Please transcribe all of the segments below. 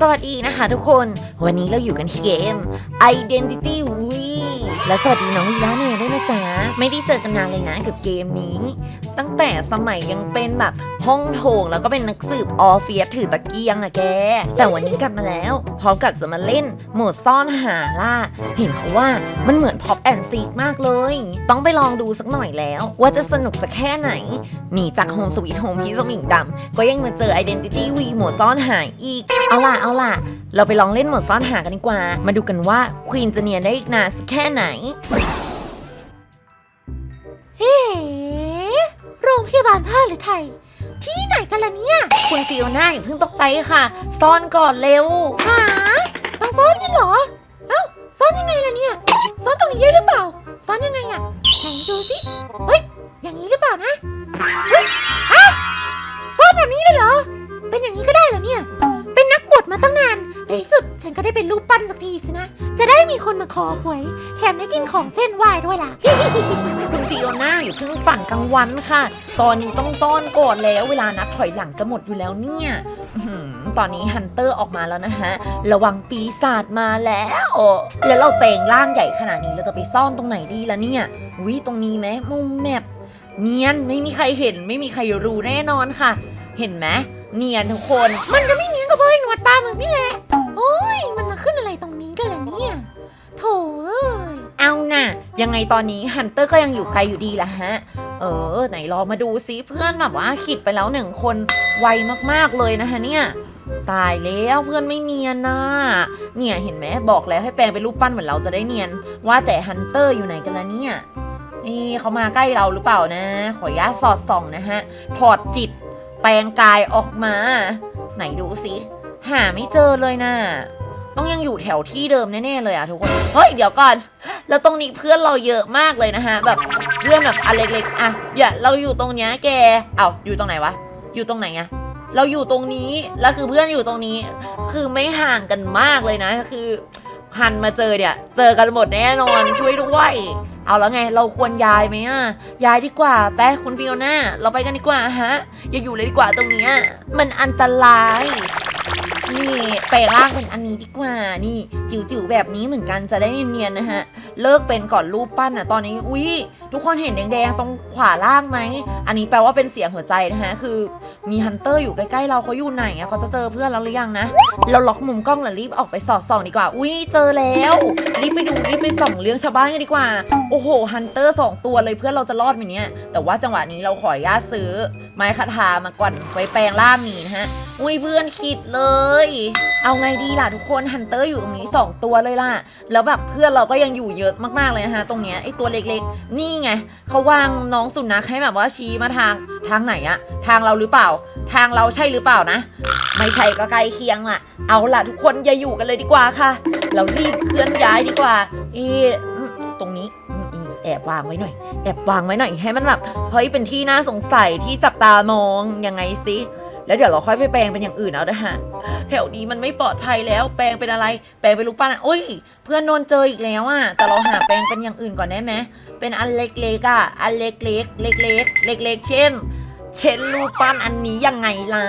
สวัสดีนะคะทุกคน วันนี้เราอยู่กันที่เกม Identity Wee และสวัสดีน้องลีลาเน่ด้วยนะจ๊ะไม่ได้เจอกันนานเลยนะกับเกมนี้ ตั้งแต่สมัยยังเป็นแบบห้องโถงแล้วก็เป็นนักสืบออฟเฟียถือตะเกียงอะแก แต่วันนี้กลับมาแล้วพร้อมกับจะมาเล่นโหมดซ่อนหาล่า เห็นเขาว่ามันเหมือนพ o อปแอนซีกมากเลย ต้องไปลองดูสักหน่อยแล้ว ว่าจะสนุกสักแค่ไหนหนีจากโฮมสวีทโฮมพี่สมิงดำก็ยังมาเจอ Identity V โหมดซ่อนหาอีก เอาล่ะเอาล่ะ เราไปลองเล่นโหมดซ่อนหากันดีกว่า มาดูกันว่าควีนจะเนียนได้อีกนานสักแค่ไหนเฮ้โรงพยาบาลผ้าหรือไทย ที่ไหนกันล่ะเนี่ย คุณฟิโอน่าอย่าเพิ่งตกใจค่ะ ซ่อนก่อนเร็วหาต้องซ่อนกันเหรอ เอ้า ซ่อนยังไงล่ะเนี่ย ซ่อนตรงนี้ได้หรือเปล่า ซ่อนยังไงอะไหนดูสิ เฮ้ย อย่างนี้หรือเปล่านะ เฮ้ยฮะซ่อนแบบนี้เลยเหรอ เป็นอย่างนี้ก็ได้เหรอเนี่ย เป็นนักบวชมาตั้งนาน ในที่สุดฉันก็ได้เป็นรูปปั้นสักทีสินะจะได้ มีคนมาขอหวย แถมได้กินของเส้นไหว้ด้วยล่ะ คุณฟิโอน่าอย่าเพิ่งฝันกลางวันค่ะ ตอนนี้ต้องซ่อนก่อนแล้ว เวลานับถอยหลังจะหมดอยู่แล้วเนี่ยอื้อหือตอนนี้ฮันเตอร์ออกมาแล้วนะฮะ ระวังปีศาจมาแล้ว แล้วเราเปลงร่างใหญ่ขนาดนี้เราจะไปซ่อนตรงไหนดีล่ะเนี่ยวิตรงนี้ไหมมุมแมปเนียนไม่มีใครเห็น ไม่มีใครรู้แน่นอนค่ะ เห็นไหมเนียนทุกคน มันก็ไม่เงี้ยกับพวกไอ้หนวดปลาหมึกนี่แหละ โอ้ย มันมาขึ้นอะไร ยังไงตอนนี้ฮันเตอร์ก็ยังอยู่ไกลอยู่ดีละฮะ เออ ไหนลอมาดูซิเพื่อนแบบว่าขิดไปแล้วหนึ่งคนไวมากๆเลยนะคะเนี่ยตายแล้วเพื่อนไม่เนียนนะเนี่ยเห็นไหมบอกแล้วให้แปลงเป็นรูปปั้นเหมือนเราจะได้เนียน ว่าแต่ฮันเตอร์อยู่ไหนกันละเนี่ยนี่เขามาใกล้เราหรือเปล่านะ ขออนุญาตสอดส่องนะฮะ ถอดจิต แปลงกายออกมา ไหนดูสิหาไม่เจอเลยนะ ต้องยังอยู่แถวที่เดิมแน่ๆเลยอะทุกคน เฮ้ย เดี๋ยวก่อน แล้วตรงนี้เพื่อนเราเยอะมากเลยนะฮะ แบบเพื่อนแบบอันเล็กๆ อะอย่าเราอยู่ตรงเนี้ยแก เอาอยู่ตรงไหนวะ อยู่ตรงไหนอะเราอยู่ตรงนี้ แล้วคือเพื่อนอยู่ตรงนี้ คือไม่ห่างกันมากเลยนะ คือหันมาเจอเนี่ย เจอกันหมดแน่นอนช่วยด้วย เอาแล้วไง เราควรย้ายไหมอะย้ายดีกว่าแป๊ะคุณฟิโอน่าเราไปกันดีกว่าฮะ อย่าอยู่เลยดีกว่าตรงเนี้ยมันอันตราย นี่แปลางเป็นอันนี้ดีกว่า นี่ จิ๋วๆแบบนี้เหมือนกันจะได้เนียนๆนะฮะ เลิกเป็นก่อนรูปปั้นอะ ตอนนี้อุ้ยทุกคนเห็นแดงๆตรงขวาล่างไหม อันนี้แปลว่าเป็นเสียงหัวใจนะฮะ คือมีฮันเตอร์อยู่ใกล้ๆเราเขาอยู่ไหนอะเขาจะเจอเพื่อนเราหรือยังนะ เราล็อกมุมกล้องแล้วรีบออกไปสอดส่องดีกว่า อุ้ยเจอแล้ว รีบไปดูรีบไปส่องเลี้ยงชาวบ้านกันดีกว่า โอ้โห ฮันเตอร์สองตัวเลยเพื่อนเราจะรอดไหมเนี่ย แต่ว่าจังหวะนี้เราขออนุญาตซื้อ ไม้คาถามาก่อนไว้แปลงร่าหมีนะฮะ อุ้ยเพื่อนคิดเลย เอาไงดีล่ะทุกคนฮันเตอร์อยู่ตรงนี้ 2 ตัวเลยล่ะ แล้วแบบเพื่อนเราก็ยังอยู่เยอะมากๆเลยนะฮะ ตรงเนี้ยไอตัวเล็กๆ นี่ไงเขาวางน้องสุนัขให้แบบว่าชี้มาทางทางไหนอะทางเราหรือเปล่า ทางเราใช่หรือเปล่านะ ไม่ใช่ก็ใกล้เคียงล่ะ เอาล่ะทุกคนอย่าอยู่กันเลยดีกว่าค่ะ เรารีบเคลื่อนย้ายดีกว่าเอ แอบวางไว้หน่อย แอบวางไว้หน่อยให้มันแบบเฮ้ยเป็นที่น่าสงสัยที่จับตามองยังไงสิแล้วเดี๋ยวเราค่อยไปแปลงเป็นอย่างอื่นเอานะฮะแถวนี้มันไม่ปลอดภัยแล้ว แปลงเป็นอะไร แปลงเป็นรูปปั้นอะอุ้ย เพื่อนโดนเจออีกแล้วอะแต่เราหาแปลงเป็นอย่างอื่นก่อนได้ไหมเป็นอันเล็กๆอะอันเล็กๆเล็กๆเล็กๆเช่น เช่นรูปปั้นอันนี้ยังไงล่ะ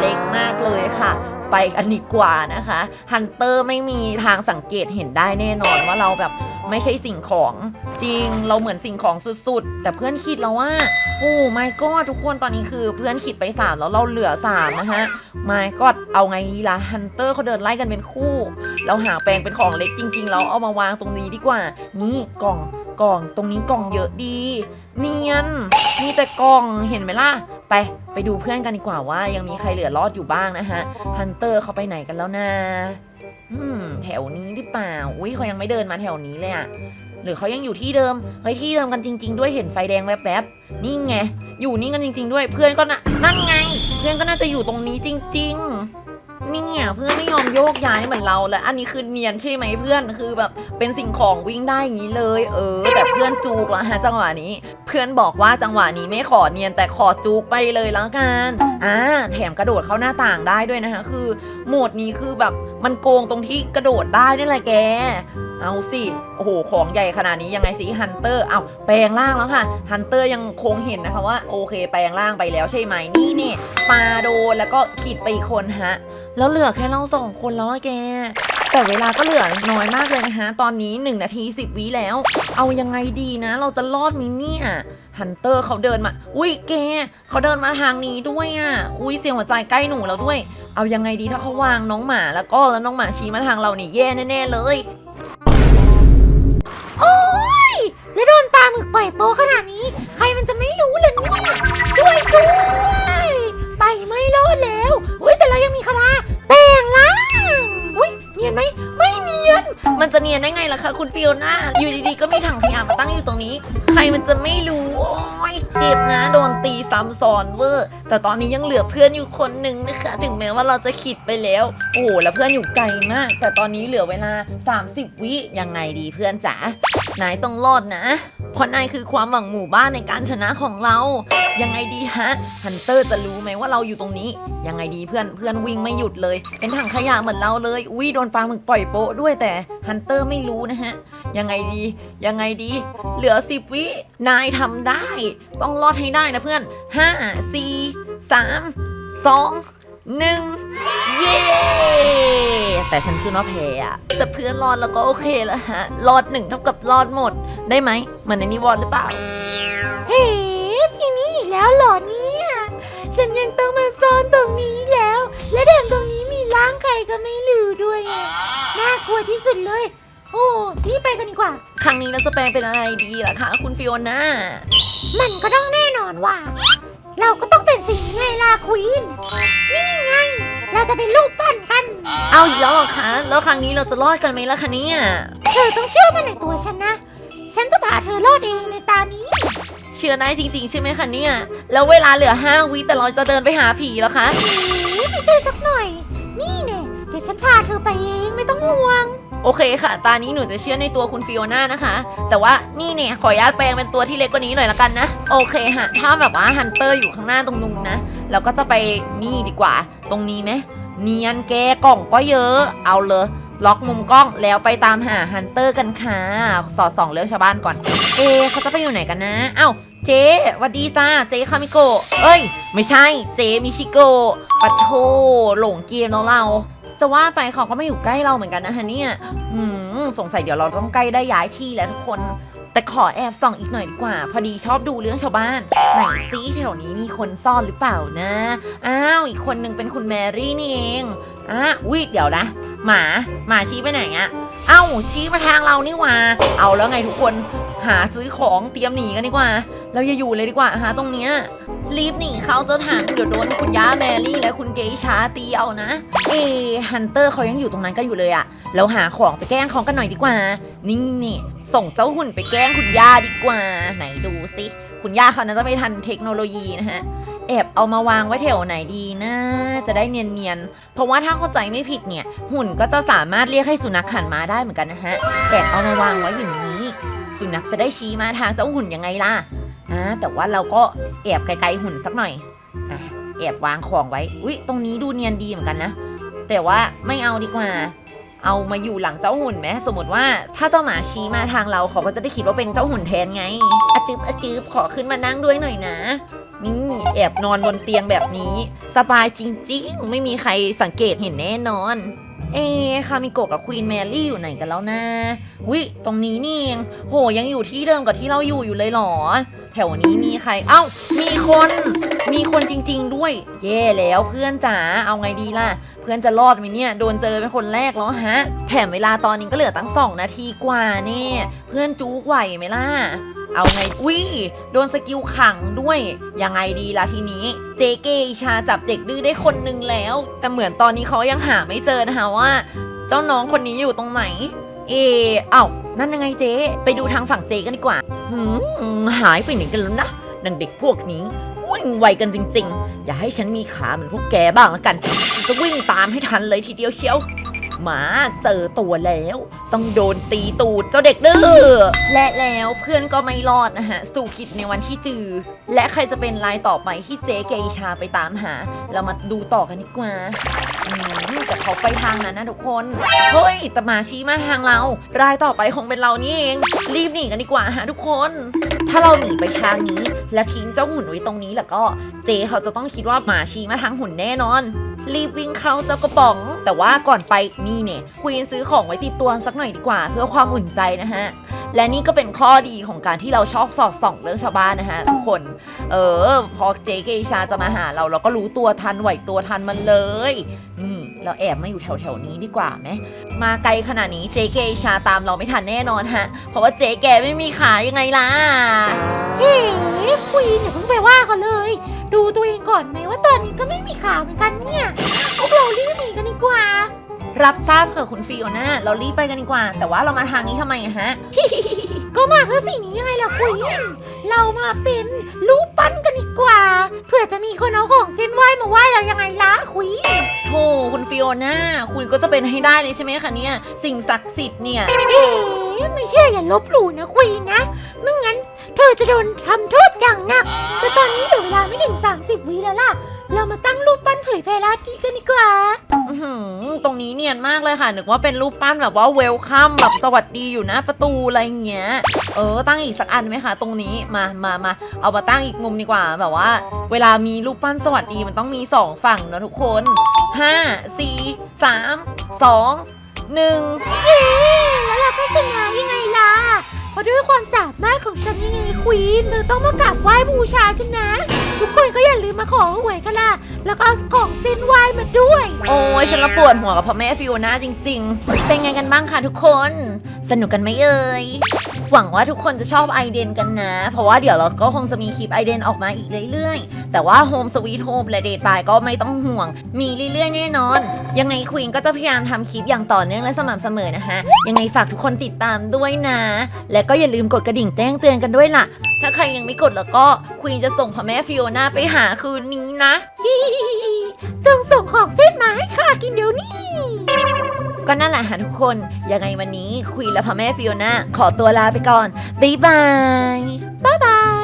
เล็กมากเลยค่ะ ไปกันดีกว่านะคะฮันเตอร์ไม่มีทางสังเกตเห็นได้แน่นอนว่าเราแบบไม่ใช่สิ่งของจริงเราเหมือนสิ่งของสุดๆ แต่เพื่อนคิดแล้วว่า โอ้ไม่ก็ทุกคนตอนนี้คือเพื่อนคิดไปสามแล้วเราเหลือสามนะฮะไม่ก็เอาไงล่ะฮันเตอร์เขาเดินไล่กันเป็นคู่เราหาแปลงเป็นของเล็กจริงๆแล้วเอามาวางตรงนี้ดีกว่า นี่กล่องกล่องตรงนี้กล่องเยอะดี เนียน มีแต่กล่องเห็นไหมล่ะ ไปไปดูเพื่อนกันดีกว่าว่ายังมีใครเหลือรอดอยู่บ้างนะฮะฮันเตอร์เขาไปไหนกันแล้วนะอืมแถวนี้หรือเปล่า อุ้ยเขายังไม่เดินมาแถวนี้เลยอะหรือเขายังอยู่ที่เดิมเฮ้ยที่เดิมกันจริง ๆ ด้วยเห็นไฟแดงแวบๆนี่ไงอยู่นี่กันจริง ๆ ด้วยเพื่อนก็น่ะนั่นไง เพื่อนก็น่าจะอยู่ตรงนี้จริง ๆ เนี่ยเพื่อนไม่ยอมโยกย้ายเหมือนเราและอันนี้คือเนียนใช่ไหมเพื่อนคือแบบเป็นสิ่งของวิ่งได้อย่างนี้เลย เออแต่เพื่อนจูกแล้วฮะจังหวะนี้ เพื่อนบอกว่าจังหวะนี้ไม่ขอเนียนแต่ขอจูกไปเลยแล้วกันอ่าแถมกระโดดเข้าหน้าต่างได้ด้วยนะคะคือโหมดนี้คือแบบมันโกงตรงที่กระโดดได้นี่แหละแกเเอาสิ โอ้โห ของใหญ่ขนาดนี้ยังไงสิฮันเตอร์เอาแปลงร่างแล้วค่ะ ฮันเตอร์ยังคงเห็นนะคะว่า โอเค แปลงร่างไปแล้วใช่ไหม นี่เนี่ยปาโดนแล้วก็ขีดไปอีกคนฮะ แล้วเหลือแค่เราสองคนแล้วอะแก แต่เวลาก็เหลือน้อยมากเลยนะคะ ตอนนี้ 1 นาที 10วิแล้ว เอายังไงดีนะ เราจะรอดมิเนี่ยฮันเตอร์เขาเดินมา อุ้ยแกเขาเดินมาทางนี้ด้วยอะ อุ้ยเสียงหัวใจใกล้หนูแล้วด้วย เอายังไงดีถ้าเขาวางน้องหมาแล้วก็แล้วน้องหมาชี้มาทางเรานี่แย่แน่ๆเลย โอ้ย แล้วโดนปลาหมึกปล่อยโปขนาดนี้ ใครมันจะไม่รู้ล่ะเนี่ย จะเนียนได้ไงล่ะคะคุณฟิโอน่าอยู่ดีๆก็มีถังขยะมาตั้งอยู่ตรงนี้ ใครมันจะไม่รู้โอ้ยเจ็บนะ โดนตีซ้ำซ้อนเวอร์ แต่ตอนนี้ยังเหลือเพื่อนอยู่คนหนึ่งนะคะ ถึงแม้ว่าเราจะขิดไปแล้ว โอ้แล้วเพื่อนอยู่ไกลมาก แต่ตอนนี้เหลือเวลา 30 วิยังไงดีเพื่อนจ๋านายต้องรอดนะ เพราะนายคือความหวังหมู่บ้านในการชนะของเรา ยังไงดีฮะ ฮันเตอร์จะรู้ไหมว่าเราอยู่ตรงนี้ ยังไงดีเพื่อนเพื่อนวิ่งไม่หยุดเลย เป็นถังขยะเหมือนเราเลย อุ้ยโดนปลาหมึกปล่อยโป๊ะด้วยแต่ฮันเตอร์ไม่รู้นะฮะ ยังไงดี ยังไงดี เหลือสิบวิ นายทำได้ ต้องรอดให้ได้นะเพื่อนห้าสี่สามสอง หนึ่งเย้แต่ฉันคือน้อแพ้อะแต่เพื่อนรอดแล้วก็โอเคแล้วฮะ รอดหนึ่งเท่ากับรอดหมด ได้ไหมเหมือนในนิวรณ์หรือเปล่า เฮ้ทีนี้อีกแล้วเหรอเนี่ย ฉันยังต้องมาซ่อนตรงนี้แล้ว และแถมตรงนี้มีร่างใครก็ไม่รู้ด้วยอะน่ากลัวที่สุดเลย โอ้รีบไปกันดีกว่า ครั้งนี้เราจะแปลงเป็นอะไรดีล่ะคะคุณฟิโอน่ามันก็ต้องแน่นอนว่า เราก็ต้องเป็นสิ่งไงล่ะควีนนี่ไง เราจะเป็นลูกปั้นกัน เอาอีกแล้วเหรอคะแล้วครั้งนี้เราจะรอดกันไหมล่ะคะเนี่ย เธอต้องเชื่อมันในตัวฉันนะ ฉันจะพาเธอรอดเองในตานี้ เชื่อได้จริงๆ ใช่ไหมคะเนี่ย แล้วเวลาเหลือห้าวิแต่เราจะเดินไปหาผีแล้วคะเอ๊ะไม่ใช่สักหน่อยนี่เนี่ย โอเคค่ะตอนนี้หนูจะเชื่อในตัวคุณฟิโอน่านะคะ แต่ว่านี่เนี่ยขออนุญาตแปลงเป็นตัวที่เล็กกว่านี้หน่อยละกันนะ โอเคฮะ ถ้าแบบว่าฮันเตอร์อยู่ข้างหน้าตรงนู้นนะ เราก็จะไปนี่ดีกว่า ตรงนี้ไหมเนียนแกกล่องก็เยอะ เอาเลย ล็อกมุมกล้องแล้วไปตามหาฮันเตอร์กันค่ะ สอดส่องเรื่องชาวบ้านก่อน เอะเขาจะไปอยู่ไหนกันนะ เอ้าเจ๊วัดดีจ้า เจ๊คามิโกะเอ้ย ไม่ใช่ เจ๊มิชิโกะปัดโทหลงเกมแล้วเรา จะว่าไปเขาก็ไม่อยู่ใกล้เราเหมือนกันนะคะเนี่ยหืมสงสัยเดี๋ยวเราต้องใกล้ได้ย้ายที่แล้วทุกคน แต่ขอแอบส่องอีกหน่อยดีกว่า พอดีชอบดูเรื่องชาวบ้าน ไหนซิแถวนี้มีคนซ่อนหรือเปล่านะ อ้าวอีกคนนึงเป็นคุณแมรี่นี่เองอะวิเดี๋ยวนะหมาหมาชี้ไปไหนอะเอ้าชี้มาทางเรานี่หว่า เอาแล้วไงทุกคน หาซื้อของเตรียมหนีกันดีกว่า เราอย่าอยู่เลยดีกว่าหาตรงเนี้ยรีบหนีเขาจะถามเดี๋ยวโดนคุณย่าแมรี่และคุณเกย์ชาตีเอานะ เอฮันเตอร์เขายังอยู่ตรงนั้นก็อยู่เลยอะเราหาของไปแกล้งเขากันหน่อยดีกว่านี่นี่ส่งเจ้าหุ่นไปแกล้งคุณย่าดีกว่า ไหนดูสิคุณย่าเขาน่าจะไม่ทันเทคโนโลยีนะฮะแอบเอามาวางไว้แถวไหนดีนะจะได้เนียนๆ เพราะว่าถ้าเข้าใจไม่ผิดเนี่ย หุ่นก็จะสามารถเรียกให้สุนัขหันมาได้เหมือนกันนะฮะแอบเอามาวางไว้อย่างนี้ สุนัขจะได้ชี้มาทางเจ้าหุ่นยังไงล่ะอ่าแต่ว่าเราก็แอบไกลๆหุ่นสักหน่อยอะแอบวางของไว้ อุ๊ยตรงนี้ดูเนียนดีเหมือนกันนะ แต่ว่าไม่เอาดีกว่า เอามาอยู่หลังเจ้าหุ่นไหมสมมติว่าถ้าเจ้าหมาชี้มาทางเราเขาก็จะได้คิดว่าเป็นเจ้าหุ่นแทนไงอะจืบอะจืบขอขึ้นมานั่งด้วยหน่อยนะนี่แอบนอนบนเตียงแบบนี้ สบายจริง ๆ ไม่มีใครสังเกตเห็นแน่นอน เอคามิโกะกับควีนแมรี่อยู่ไหนกันแล้วนะวิตรงนี้นี่เองโหยังอยู่ที่เดิมกับที่เราอยู่อยู่เลยเหรอ แถวนี้มีใคร เอ้า มีคน มีคนจริง ๆ ด้วยแย่แล้วเพื่อนจ๋าเอาไงดีล่ะ เพื่อนจะรอดไหมเนี่ยโดนเจอเป็นคนแรกแล้วฮะ แถมเวลาตอนนี้ก็เหลือตั้งสองนาทีกว่าเนี่ยเพื่อนจู๊กไหวไหมล่ะ เอาไงอุ้ยโดนสกิลขังด้วย ยังไงดีล่ะทีนี้ เจเกอิชาจับเด็กดื้อได้คนนึงแล้ว แต่เหมือนตอนนี้เขายังหาไม่เจอนะคะว่า เจ้าน้องคนนี้อยู่ตรงไหน เอเอ้านั่นยังไงเจ๊ไปดูทางฝั่งเจกันดีกว่าหืมหายไปไหนกันแล้วนะนังเด็กพวกนี้วิ่งไวกันจริง ๆ อย่าให้ฉันมีขาเหมือนพวกแกบ้างล้วกันฉันจะวิ่งตามให้ทันเลยทีเดียวเชียว มาเจอตัวแล้ว ต้องโดนตีตูดเจ้าเด็กดื้อและแล้วเพื่อนก็ไม่รอดนะฮะ สู่ขิดในวันที่จือ และใครจะเป็นรายต่อไปที่เจ๊เกอิชาไปตามหา เรามาดูต่อกันดีกว่าแต่เขาไปทางนั้นนะทุกคน เฮ้ยแต่มาชี้มาทางเรา รายต่อไปคงเป็นเรานี่เอง รีบหนีกันดีกว่าฮะทุกคน ถ้าเราหนีไปทางนี้ แล้วทิ้งเจ้าหุ่นไว้ตรงนี้แล้วก็ เจเขาจะต้องคิดว่าหมาชี้มาทางหุ่นแน่นอน รีบวิ่งเข้าเจ้ากระป๋อง แต่ว่าก่อนไปนี่เนี่ยควีนซื้อของไว้ติดตัวสักหน่อยดีกว่า เพื่อความอุ่นใจนะฮะและนี่ก็เป็นข้อดีของการที่เราชอบสอดส่องเรื่องชาวบ้านนะฮะทุกคน เออ พอเจเกอิชาจะมาหาเราเราก็รู้ตัวทันไหวตัวทันมันเลยนี่เราแอบมาอยู่แถวๆนี้ดีกว่าไหมมาไกลขนาดนี้เจเกอิชาตามเราไม่ทันแน่นอนฮะ เพราะว่าเจแกไม่มีขายังไงล่ะ เฮ้ควีนอย่าเพิ่งไปว่าเขาเลย ดูตัวเองก่อนไหมว่าตอนนี้ก็ไม่มีขาเหมือนกันเนี่ยพวกเรารีบหนีกันดีกว่า รับทราบค่ะคุณฟิโอน่าเรารีบไปกันดีกว่า แต่ว่าเรามาทางนี้ทำไมอะฮะ ก็มาเพื่อสิ่งนี้ยังไงล่ะควีนเรามาเป็นรูปปั้นกันดีกว่า เผื่อจะมีคนเอาของเส้นไหว้มาไหว้เรายังไงล่ะควีนโธ่คุณฟิโอน่าคุณก็จะเป็นให้ได้เลยใช่ไหมคะเนี่ยสิ่งศักดิ์สิทธิ์เนี่ยเอ๊ะไม่เชื่ออย่าลบหลู่นะควีนนะไม่งั้นเธอ จะโดนทำโทษอย่างหนัก แต่ตอนนี้เหลือเวลาไม่ถึง 30วิแล้วล่ะ เรามาตั้งรูปปั้นเผยแพร่ลัทธิกันดีกว่า อื้อหือตรงนี้เนียนมากเลยค่ะ นึกว่าเป็นรูปปั้นแบบว่าเวลคัมแบบสวัสดีอยู่หน้าประตูอะไรอย่างเงี้ย เออ ตั้งอีกสักอันไหมคะ ตรงนี้ มามามา เอามาตั้งอีกมุมดีกว่า แบบว่า เวลามีรูปปั้นสวัสดีมันต้องมีสองฝั่งนะทุกคนห้าสี่สามสองหนึ่งเอ๊ะแล้วเราก็ชนะยังไงล่ะเพ ราะด้วยความสามารถของฉันยังไงควีนเธอต้องมากราบไหว้บูชาฉันนะ ทุกคนก็อย่าลืมมาขอหวยกันล่ะ แล้วก็เอาของเส้นไหว้มาด้วย โอ้ยฉันละปวดหัวกับพ่อแม่ฟิโอนาจริง ๆ เป็นไงกันบ้างคะทุกคน สนุกกันไหมเอ่ย หวังว่าทุกคนจะชอบไอเดนกันนะ เพราะว่าเดี๋ยวเราก็คงจะมีคลิปไอเดนออกมาอีกเรื่อยๆ แต่ว่า Home Sweet Home และ Date by ก็ไม่ต้องห่วง มีเรื่อยๆแน่นอน ยังไงควีนก็จะพยายามทำคลิปอย่างต่อเนื่องและสม่ำเสมอนะคะ ยังไงฝากทุกคนติดตามด้วยนะ และก็อย่าลืมกดกระดิ่งแจ้งเตือนกันด้วยล่ะ ถ้าใครยังไม่กดแล้วก็ควีนจะส่งพ่อแม่ฟิโอน่าไปหาคืนนี้นะจงส่งของเส้นมาให้ข้ากินเดี๋ยวนี้ ก็นั่นแหละค่ะทุกคน ยังไงวันนี้คุยและพ่อแม่ฟิโอน่าขอตัวลาไปก่อน บ๊ายบาย บ๊ายบาย